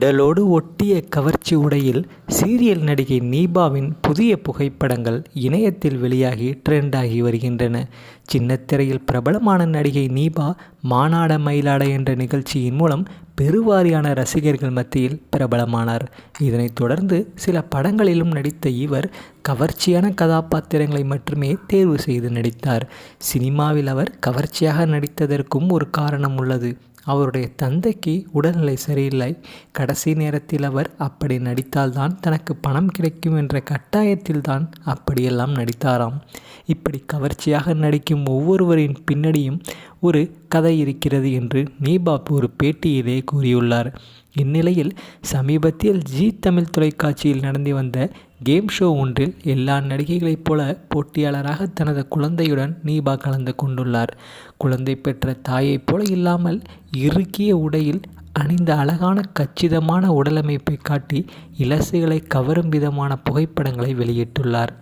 உடலோடு ஒட்டிய கவர்ச்சி உடையில் சீரியல் நடிகை நீபாவின் புதிய புகைப்படங்கள் இணையத்தில் வெளியாகி ட்ரெண்டாகி வருகின்றன. சின்னத்திரையில் பிரபலமான நடிகை நீபா மானாட மயிலாட என்ற நிகழ்ச்சியின் மூலம் பெருவாரியான ரசிகர்கள் மத்தியில் பிரபலமானார். இதனைத் தொடர்ந்து சில படங்களிலும் நடித்த இவர் கவர்ச்சியான கதாபாத்திரங்களை மட்டுமே தேர்வு செய்து நடித்தார். சினிமாவில் அவர் கவர்ச்சியாக நடித்ததற்கும் ஒரு காரணம் உள்ளது. அவருடைய தந்தைக்கு உடல்நிலை சரியில்லை. கடைசி நேரத்தில் அவர் அப்படி நடித்தால்தான் தனக்கு பணம் கிடைக்கும் என்ற கட்டாயத்தில் தான் அப்படியெல்லாம் நடித்தாராம். இப்படி கவர்ச்சியாக நடிக்கும் ஒவ்வொருவரின் பின்னணியும் ஒரு கதை இருக்கிறது என்று நீபாப் ஒரு பேட்டியிலே கூறியுள்ளார். இந்நிலையில் சமீபத்தில் ஜி தமிழ் தொலைக்காட்சியில் நடந்து வந்த கேம் ஷோ ஒன்றில் எல்லா நடிகைகளைப் போல போட்டியாளராக தனது குழந்தையுடன் நீபா கலந்து கொண்டுள்ளார். குழந்தை பெற்ற தாயைப் போல இல்லாமல் இறுக்கிய உடையில் அணிந்த அழகான கச்சிதமான உடலமைப்பை காட்டி இலசுகளை கவரும் விதமான புகைப்படங்களை வெளியிட்டுள்ளார்.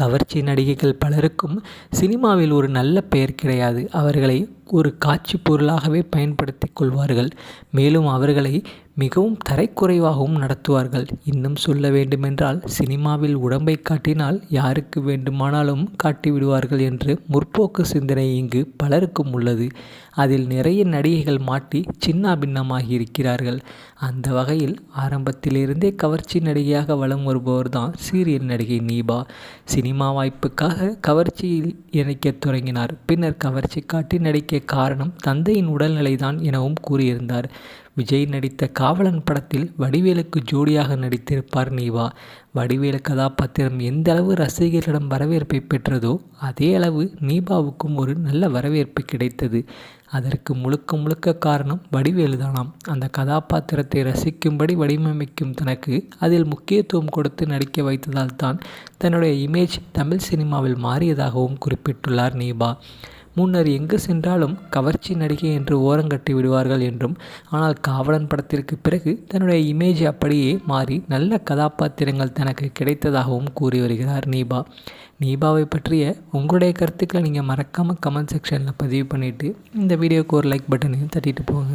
கவர்ச்சி நடிகைகள் பலருக்கும் சினிமாவில் ஒரு நல்ல பெயர் கிடையாது. அவர்களை ஒரு காட்சி பொருளாகவே பயன்படுத்தி கொள்வார்கள். மேலும் அவர்களை மிகவும் தரைக்குறைவாகவும் நடத்துவார்கள். இன்னும் சொல்ல வேண்டுமென்றால் சினிமாவில் உடம்பை காட்டினால் யாருக்கு வேண்டுமானாலும் காட்டிவிடுவார்கள் என்று முற்போக்கு சிந்தனை இங்கு பலருக்கும் உள்ளது. அதில் நிறைய நடிகைகள் மாட்டி சின்ன பின்னமாகி இருக்கிறார்கள் அந்த வகையில் ஆரம்பத்திலிருந்தே கவர்ச்சி நடிகையாக வலம் வருபவர் தான் சீரியல் நடிகை நீபா. சினிமா வாய்ப்புக்காக கவர்ச்சியில் இணைக்க தொடங்கினார். பின்னர் கவர்ச்சி காட்டி நடிக்க காரணம் தந்தையின் உடல்நிலைதான் எனவும் கூறியிருந்தார். விஜய் நடித்த காவலன் படத்தில் வடிவேலுக்கு ஜோடியாக நடித்திருப்பார் நீவா. வடிவேலு கதாபாத்திரம் எந்த அளவு ரசிகர்களிடம் வரவேற்பை பெற்றதோ அதே அளவு நீபாவுக்கும் ஒரு நல்ல வரவேற்பு கிடைத்தது. அதற்கு முழுக்க முழுக்க காரணம் வடிவேலுதானாம் அந்த கதாபாத்திரத்தை ரசிக்கும்படி வடிவமைக்கும் தனக்கு அதில் முக்கியத்துவம் கொடுத்து நடிக்க வைத்ததால் தான் தன்னுடைய இமேஜ் தமிழ் சினிமாவில் மாறியதாகவும் குறிப்பிட்டுள்ளார் நீபா. முன்னர் எங்கு சென்றாலும் கவர்ச்சி நடிகை என்று ஓரங்கட்டி விடுவார்கள் என்றும் ஆனால் காவலன் படத்திற்கு பிறகு தன்னுடைய இமேஜ் அப்படியே மாறி நல்ல கதாபாத்திரங்கள் தனக்கு கிடைத்ததாகவும் கூறி வருகிறார் நீபா. நீபாவை பற்றிய உங்களுடைய கருத்துக்களை நீங்கள் மறக்காமல் கமெண்ட் செக்ஷனில் பதிவு பண்ணிவிட்டு இந்த வீடியோக்கு ஒரு லைக் பட்டனையும் தட்டிட்டு போங்க.